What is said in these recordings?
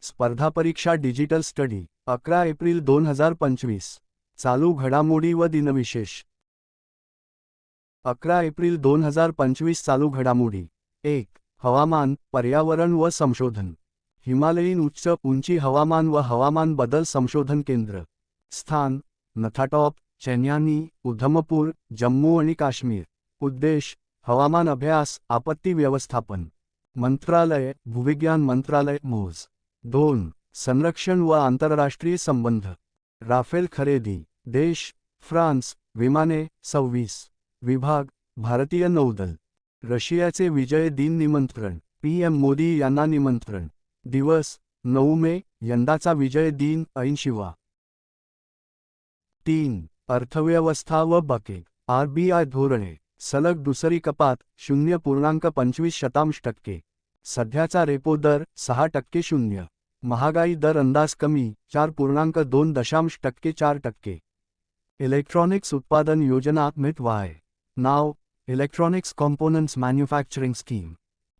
स्पर्धा परीक्षा digital study अकरा एप्रिल दोन हजार पंचवीस. चालू घडामोडी व दिनविशेष. अकरा एप्रिल दोन हजार पंचवीस चालू घडामोडी. एक हवामान पर्यावरण व संशोधन. हिमालयीन उच्च उंची हवामान व हवामान बदल संशोधन केंद्र. स्थान नथाटॉप चेन्यानी उधमपूर जम्मू आणि काश्मीर. उद्देश हवामान अभ्यास आपत्ती व्यवस्थापन. मंत्रालय भूविज्ञान मंत्रालय मोज दोन संरक्षण व आंतरराष्ट्रीय संबंध. राफेल खरेदी देश फ्रान्स विमाने सव्वीस. विभाग भारतीय नौदल. रशियाचे विजय दिन निमंत्रण पी एम मोदी यांना निमंत्रण. दिवस नऊ मे यंदाचा विजय दिन ऐंशीवा. तीन अर्थव्यवस्था व बके. आरबीआय धोरणे सलग दुसरी कपात शून्य पूर्णांक पंचवीस शतांश टक्के. सध्याचा रेपो दर सहा टक्के शून्य. महागाई दर अंदाज कमी चार पूर्णांक दोन दशांश टक्के चार टक्के. इलेक्ट्रॉनिक्स उत्पादन योजना मित वाय. नाव इलेक्ट्रॉनिक्स कॉम्पोनंट्स मॅन्युफॅक्चरिंग स्कीम.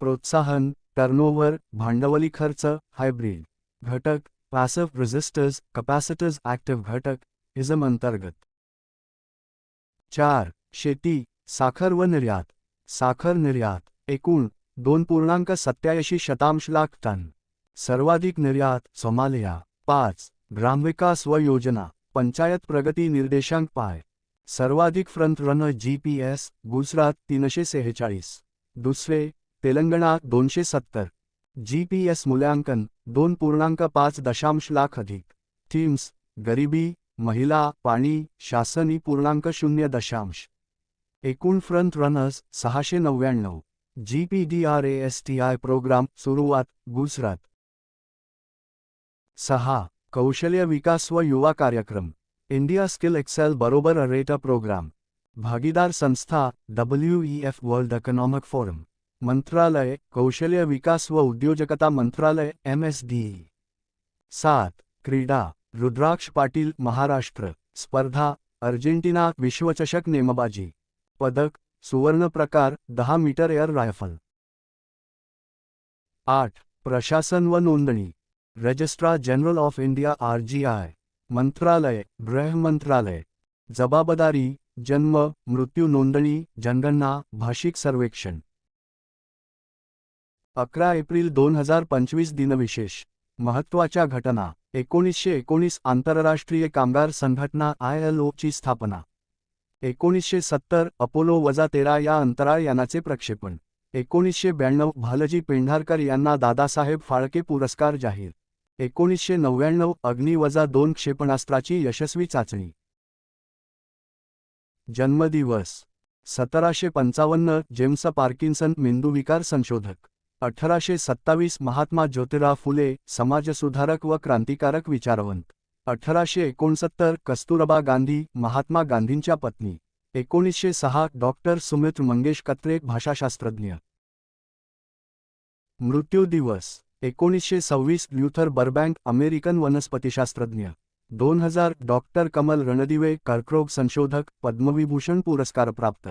प्रोत्साहन टर्नओव्हर भांडवली खर्च हायब्रिड. घटक पॅसिव्ह रेझिस्टर्स कपॅसिटर्स ॲक्टिव्ह घटक इजम अंतर्गत. चार शेती साखर व निर्यात. साखर निर्यात एकूण दोन पूर्णांक सत्याऐंशी शतांश लाख टन. सर्वाधिक निर्यात सोमालिया. पाच. ग्रामविकास व योजना. पंचायत प्रगती निर्देशांक पाय. सर्वाधिक front runner G P S Gujarat तीनशे सेहेचाळीस. दुसरे तेलंगणा दोनशे सत्तर. जी पी एस मूल्यांकन दोन पूर्णांक पाच दशांश लाख अधिक. थीम्स गरिबी महिला पाणी शासनी पूर्णांक शून्य दशांश. एकूण फ्रंट रनर्स सहाशे नव्याण्णव. G P D R A S T I program सुरुवात गुजरात सहा कौशल्य विकास व युवा कार्यक्रम इंडिया स्किल एक्सेल बरोबर अरेटा प्रोग्राम भागीदार संस्था W E F world economic forum मंत्रालय कौशल्य विकास व उद्योजकता मंत्रालय एम एस सुवर्ण प्रकार दहा मीटर एअर रायफल. आठ प्रशासन व नोंदणी. Registrar general of India R G I. मंत्रालय गृह मंत्रालय. जबाबदारी जन्म मृत्यू नोंदणी जनगणना भाषिक सर्वेक्षण. अकरा एप्रिल दोन हजार पंचवीस दिनविशेष. महत्त्वाच्या घटना. एकोणीसशे एकोणीस आंतरराष्ट्रीय कामगार संघटना आय एल ओची स्थापना. एकोणीसशे सत्तर अपोलो वजा तेरा या अंतराळ यानाचे प्रक्षेपण. एकोणीसशे ब्याण्णव भालजी पेंढारकर यांना दादासाहेब फाळके पुरस्कार जाहीर. एकोणीसशे नव्याण्णव अग्नी वजा दोन क्षेपणास्त्राची यशस्वी चाचणी. जन्मदिवस. सतराशे पंचावन्न जेम्स पार्किन्सन मेंदूविकार संशोधक. अठराशे सत्तावीस महात्मा ज्योतिराव फुले समाजसुधारक व क्रांतिकारक विचारवंत. अठराशे एकोणसत्तर कस्तुरबा गांधी महात्मा गांधींच्या पत्नी. एकोणीसशे सहा डॉक्टर सुमित मंगेश कत्रे भाषाशास्त्रज्ञ. मृत्यू दिवस. एकोणीसशे सव्वीस ल्युथर बर्बँक अमेरिकन वनस्पतीशास्त्रज्ञ. दोन हजार डॉक्टर कमल रणदिवे कर्करोग संशोधक पद्मविभूषण पुरस्कार प्राप्त.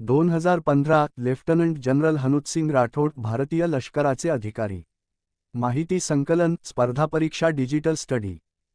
दोन हजार पंधरा लेफ्टनंट जनरल हनुतसिंग राठोड भारतीय लष्कराचे अधिकारी. माहिती संकलन स्पर्धा परीक्षा डिजिटल स्टडी.